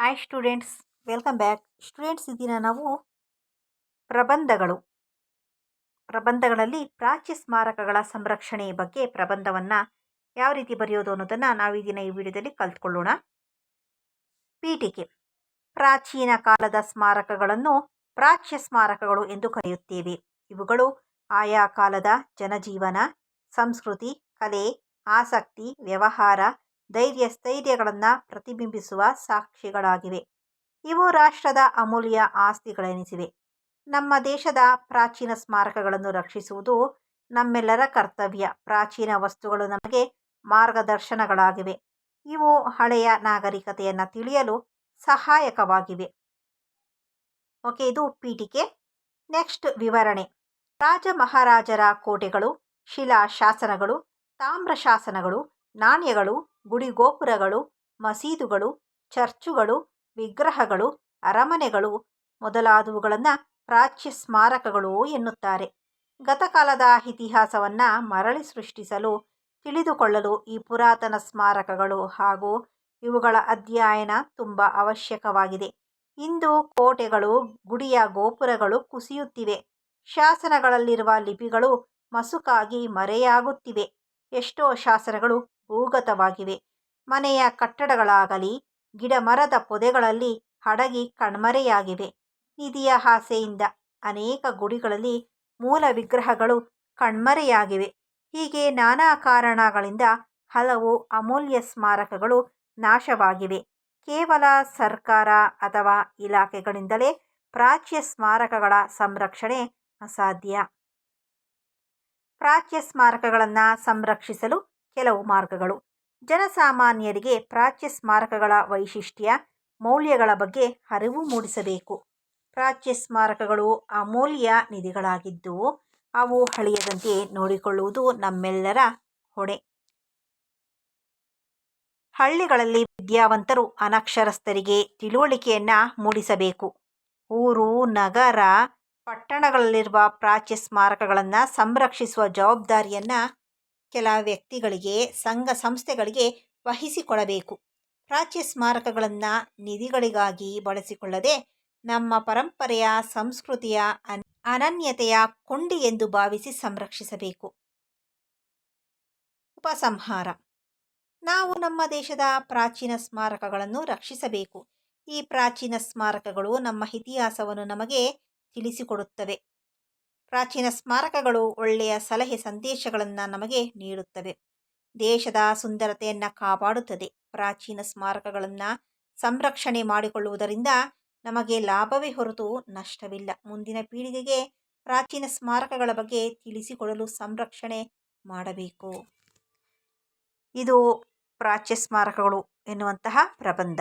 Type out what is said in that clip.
Hi students welcome back students ಈ ದಿನ ನಾವು ಪ್ರಬಂಧಗಳು. ಪ್ರಬಂಧಗಳಲ್ಲಿ ಪ್ರಾಚ್ಯ ಸ್ಮಾರಕಗಳ ಸಂರಕ್ಷಣೆ ಬಗ್ಗೆ ಪ್ರಬಂಧವನ್ನು ಯಾವ ರೀತಿ ಬರೆಯೋದು ಅನ್ನೋದನ್ನು ನಾವು ಈ ಈ ವಿಡಿಯೋದಲ್ಲಿ ಕಲ್ತ್ಕೊಳ್ಳೋಣ. ಪೀಠಿಕೆ. ಪ್ರಾಚೀನ ಕಾಲದ ಸ್ಮಾರಕಗಳನ್ನು ಪ್ರಾಚ್ಯ ಸ್ಮಾರಕಗಳು ಎಂದು ಕರೆಯುತ್ತೇವೆ. ಇವುಗಳು ಆಯಾ ಕಾಲದ ಜನಜೀವನ, ಸಂಸ್ಕೃತಿ, ಕಲೆ, ಆಸಕ್ತಿ, ವ್ಯವಹಾರ ಧೈರ್ಯ ಸ್ಥೈರ್ಯಗಳನ್ನು ಪ್ರತಿಬಿಂಬಿಸುವ ಸಾಕ್ಷಿಗಳಾಗಿವೆ. ಇವು ರಾಷ್ಟ್ರದ ಅಮೂಲ್ಯ ಆಸ್ತಿಗಳೆನಿಸಿವೆ. ನಮ್ಮ ದೇಶದ ಪ್ರಾಚೀನ ಸ್ಮಾರಕಗಳನ್ನು ರಕ್ಷಿಸುವುದು ನಮ್ಮೆಲ್ಲರ ಕರ್ತವ್ಯ. ಪ್ರಾಚೀನ ವಸ್ತುಗಳು ನಮಗೆ ಮಾರ್ಗದರ್ಶನಗಳಾಗಿವೆ. ಇವು ಹಳೆಯ ನಾಗರಿಕತೆಯನ್ನು ತಿಳಿಯಲು ಸಹಾಯಕವಾಗಿವೆ. ಓಕೆ, ಇದು ಪೀಠಿಕೆ. ನೆಕ್ಸ್ಟ್ ವಿವರಣೆ. ರಾಜ ಮಹಾರಾಜರ ಕೋಟೆಗಳು, ಶಿಲಾ ಶಾಸನಗಳು, ತಾಮ್ರ ಶಾಸನಗಳು, ನಾಣ್ಯಗಳು ಗುಡಿಗೋಪುರಗಳು, ಮಸೀದುಗಳು, ಚರ್ಚುಗಳು, ವಿಗ್ರಹಗಳು, ಅರಮನೆಗಳು ಮೊದಲಾದವುಗಳನ್ನು ಪ್ರಾಚ್ಯ ಸ್ಮಾರಕಗಳು ಎನ್ನುತ್ತಾರೆ. ಗತಕಾಲದ ಇತಿಹಾಸವನ್ನು ಮರಳಿ ಸೃಷ್ಟಿಸಲು, ತಿಳಿದುಕೊಳ್ಳಲು ಈ ಪುರಾತನ ಸ್ಮಾರಕಗಳು ಹಾಗೂ ಇವುಗಳ ಅಧ್ಯಯನ ತುಂಬ ಅವಶ್ಯಕವಾಗಿದೆ. ಇಂದು ಕೋಟೆಗಳು, ಗುಡಿಯ ಗೋಪುರಗಳು ಕುಸಿಯುತ್ತಿವೆ. ಶಾಸನಗಳಲ್ಲಿರುವ ಲಿಪಿಗಳು ಮಸುಕಾಗಿ ಮರೆಯಾಗುತ್ತಿವೆ. ಎಷ್ಟೋ ಶಾಸನಗಳು ಭೂಗತವಾಗಿವೆ ಮನೆಯ ಕಟ್ಟಡಗಳಾಗಲಿ ಗಿಡ ಮರದ ಪೊದೆಗಳಲ್ಲಿ ಹಡಗಿ ಕಣ್ಮರೆಯಾಗಿವೆ. ನಿಧಿಯ ಆಸೆಯಿಂದ ಅನೇಕ ಗುಡಿಗಳಲ್ಲಿ ಮೂಲ ವಿಗ್ರಹಗಳು ಕಣ್ಮರೆಯಾಗಿವೆ. ಹೀಗೆ ನಾನಾ ಕಾರಣಗಳಿಂದ ಹಲವು ಅಮೂಲ್ಯ ಸ್ಮಾರಕಗಳು ನಾಶವಾಗಿವೆ. ಕೇವಲ ಸರ್ಕಾರ ಅಥವಾ ಇಲಾಖೆಗಳಿಂದಲೇ ಪ್ರಾಚ್ಯ ಸ್ಮಾರಕಗಳ ಸಂರಕ್ಷಣೆ ಅಸಾಧ್ಯ. ಪ್ರಾಚ್ಯ ಸ್ಮಾರಕಗಳನ್ನು ಸಂರಕ್ಷಿಸಲು ಕೆಲವು ಮಾರ್ಗಗಳು. ಜನಸಾಮಾನ್ಯರಿಗೆ ಪ್ರಾಚ್ಯ ಸ್ಮಾರಕಗಳ ವೈಶಿಷ್ಟ್ಯ, ಮೌಲ್ಯಗಳ ಬಗ್ಗೆ ಅರಿವು ಮೂಡಿಸಬೇಕು. ಪ್ರಾಚ್ಯ ಸ್ಮಾರಕಗಳು ಅಮೂಲ್ಯ ನಿಧಿಗಳಾಗಿದ್ದು, ಅವು ಹಳೆಯದಂತೆ ನೋಡಿಕೊಳ್ಳುವುದು ನಮ್ಮೆಲ್ಲರ ಹೊಣೆ. ಹಳ್ಳಿಗಳಲ್ಲಿ ವಿದ್ಯಾವಂತರು ಅನಕ್ಷರಸ್ಥರಿಗೆ ತಿಳುವಳಿಕೆಯನ್ನು ಮೂಡಿಸಬೇಕು. ಊರು, ನಗರ, ಪಟ್ಟಣಗಳಲ್ಲಿರುವ ಪ್ರಾಚ್ಯ ಸ್ಮಾರಕಗಳನ್ನು ಸಂರಕ್ಷಿಸುವ ಜವಾಬ್ದಾರಿಯನ್ನು ಕೆಲ ವ್ಯಕ್ತಿಗಳಿಗೆ, ಸಂಘ ಸಂಸ್ಥೆಗಳಿಗೆ ವಹಿಸಿಕೊಡಬೇಕು. ಪ್ರಾಚ್ಯ ಸ್ಮಾರಕಗಳನ್ನು ನಿಧಿಗಳಿಗಾಗಿ ಬಳಸಿಕೊಳ್ಳದೆ ನಮ್ಮ ಪರಂಪರೆಯ ಸಂಸ್ಕೃತಿಯ ಅನ್, ಅನನ್ಯತೆಯ ಕೊಂಡಿ ಎಂದು ಭಾವಿಸಿ ಸಂರಕ್ಷಿಸಬೇಕು. ಉಪಸಂಹಾರ. ನಾವು ನಮ್ಮ ದೇಶದ ಪ್ರಾಚೀನ ಸ್ಮಾರಕಗಳನ್ನು ರಕ್ಷಿಸಬೇಕು. ಈ ಪ್ರಾಚೀನ ಸ್ಮಾರಕಗಳು ನಮ್ಮ ಇತಿಹಾಸವನ್ನು ನಮಗೆ ತಿಳಿಸಿಕೊಡುತ್ತವೆ. ಪ್ರಾಚೀನ ಸ್ಮಾರಕಗಳು ಒಳ್ಳೆಯ ಸಲಹೆ ಸಂದೇಶಗಳನ್ನು ನಮಗೆ ನೀಡುತ್ತವೆ. ದೇಶದ ಸುಂದರತೆಯನ್ನು ಕಾಪಾಡುತ್ತದೆ. ಪ್ರಾಚೀನ ಸ್ಮಾರಕಗಳನ್ನು ಸಂರಕ್ಷಣೆ ಮಾಡಿಕೊಳ್ಳುವುದರಿಂದ ನಮಗೆ ಲಾಭವೇ ಹೊರತು ನಷ್ಟವಿಲ್ಲ. ಮುಂದಿನ ಪೀಳಿಗೆಗೆ ಪ್ರಾಚೀನ ಸ್ಮಾರಕಗಳ ಬಗ್ಗೆ ತಿಳಿಸಿಕೊಡಲು ಸಂರಕ್ಷಣೆ ಮಾಡಬೇಕು. ಇದು ಪ್ರಾಚ್ಯ ಸ್ಮಾರಕಗಳು ಎನ್ನುವಂತಹ ಪ್ರಬಂಧ.